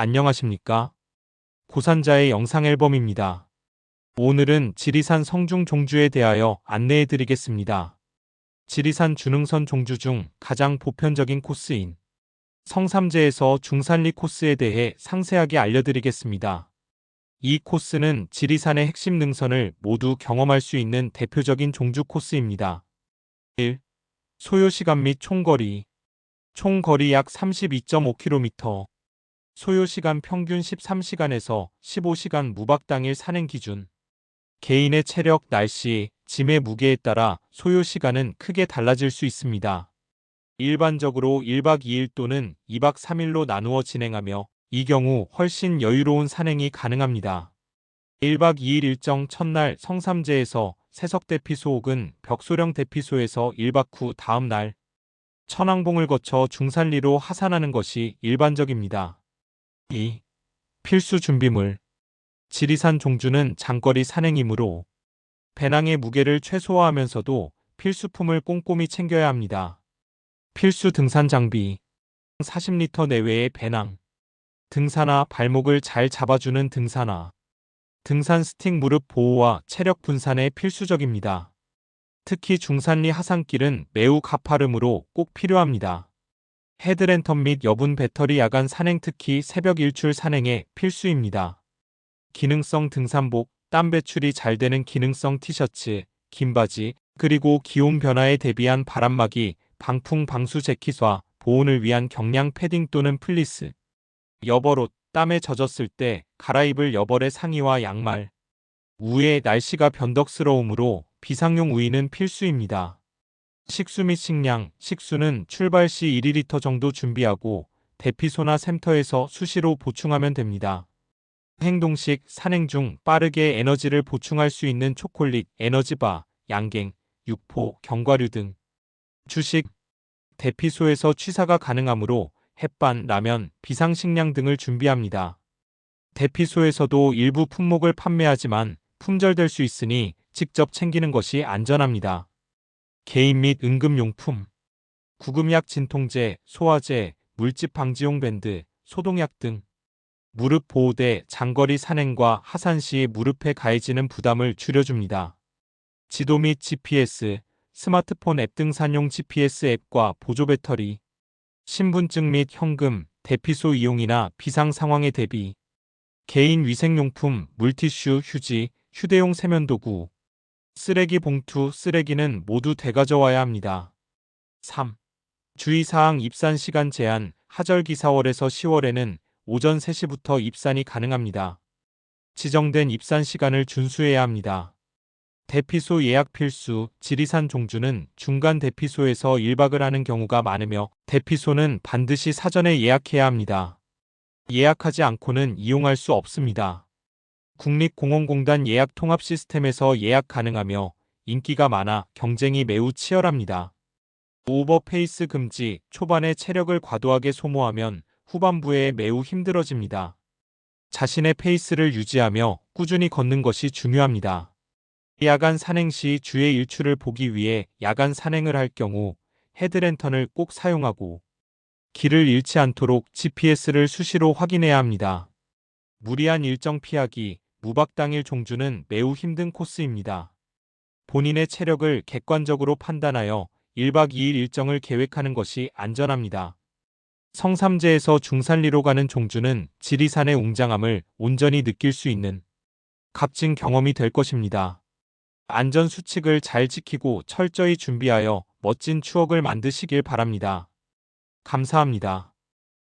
안녕하십니까? 고산자의 영상 앨범입니다. 오늘은 지리산 성중 종주에 대하여 안내해 드리겠습니다. 지리산 준흥선 종주 중 가장 보편적인 코스인 성삼재에서 중산리 코스에 대해 상세하게 알려드리겠습니다. 이 코스는 지리산의 핵심 능선을 모두 경험할 수 있는 대표적인 종주 코스입니다. 1. 소요시간 및 총거리 총거리 약 32.5km 소요시간 평균 13시간에서 15시간 무박 당일 산행 기준 개인의 체력, 날씨, 짐의 무게에 따라 소요시간은 크게 달라질 수 있습니다. 일반적으로 1박 2일 또는 2박 3일로 나누어 진행하며 이 경우 훨씬 여유로운 산행이 가능합니다. 1박 2일 일정 첫날 성삼재에서 세석대피소 혹은 벽소령 대피소에서 1박 후 다음 날 천왕봉을 거쳐 중산리로 하산하는 것이 일반적입니다. 2. 필수 준비물 지리산 종주는 장거리 산행이므로 배낭의 무게를 최소화하면서도 필수품을 꼼꼼히 챙겨야 합니다. 필수 등산 장비 40리터 내외의 배낭 등산화 발목을 잘 잡아주는 등산화 등산 스틱 무릎 보호와 체력 분산에 필수적입니다. 특히 중산리 하산길은 매우 가파름으로 꼭 필요합니다. 헤드랜턴 및 여분 배터리 야간 산행 특히 새벽 일출 산행에 필수입니다. 기능성 등산복, 땀 배출이 잘 되는 기능성 티셔츠, 긴 바지, 그리고 기온 변화에 대비한 바람막이, 방풍 방수 재킷과 보온을 위한 경량 패딩 또는 플리스, 여벌옷, 땀에 젖었을 때 갈아입을 여벌의 상의와 양말. 우에 날씨가 변덕스러우므로 비상용 우의는 필수입니다. 식수 및 식량, 식수는 출발 시 1리터 정도 준비하고 대피소나 샘터에서 수시로 보충하면 됩니다. 행동식, 산행 중 빠르게 에너지를 보충할 수 있는 초콜릿, 에너지바, 양갱, 육포, 견과류 등. 주식, 대피소에서 취사가 가능하므로 햇반, 라면, 비상식량 등을 준비합니다. 대피소에서도 일부 품목을 판매하지만 품절될 수 있으니 직접 챙기는 것이 안전합니다. 개인 및 응급용품, 구금약 진통제, 소화제, 물집 방지용 밴드, 소독약 등 무릎 보호대, 장거리 산행과 하산 시 무릎에 가해지는 부담을 줄여줍니다. 지도 및 GPS, 스마트폰 앱 등 산용 GPS 앱과 보조 배터리, 신분증 및 현금, 대피소 이용이나 비상 상황에 대비, 개인 위생용품, 물티슈, 휴지, 휴대용 세면도구, 쓰레기 봉투, 쓰레기는 모두 되가져와야 합니다. 3. 주의사항 입산 시간 제한, 하절기 4월에서 10월에는 오전 3시부터 입산이 가능합니다. 지정된 입산 시간을 준수해야 합니다. 대피소 예약 필수, 지리산 종주는 중간 대피소에서 1박을 하는 경우가 많으며 대피소는 반드시 사전에 예약해야 합니다. 예약하지 않고는 이용할 수 없습니다. 국립공원공단 예약 통합 시스템에서 예약 가능하며 인기가 많아 경쟁이 매우 치열합니다. 오버페이스 금지, 초반에 체력을 과도하게 소모하면 후반부에 매우 힘들어집니다. 자신의 페이스를 유지하며 꾸준히 걷는 것이 중요합니다. 야간 산행 시 주의 일출을 보기 위해 야간 산행을 할 경우 헤드랜턴을 꼭 사용하고 길을 잃지 않도록 GPS를 수시로 확인해야 합니다. 무리한 일정 피하기, 무박 당일 종주는 매우 힘든 코스입니다. 본인의 체력을 객관적으로 판단하여 1박 2일 일정을 계획하는 것이 안전합니다. 성삼재에서 중산리로 가는 종주는 지리산의 웅장함을 온전히 느낄 수 있는 값진 경험이 될 것입니다. 안전 수칙을 잘 지키고 철저히 준비하여 멋진 추억을 만드시길 바랍니다. 감사합니다.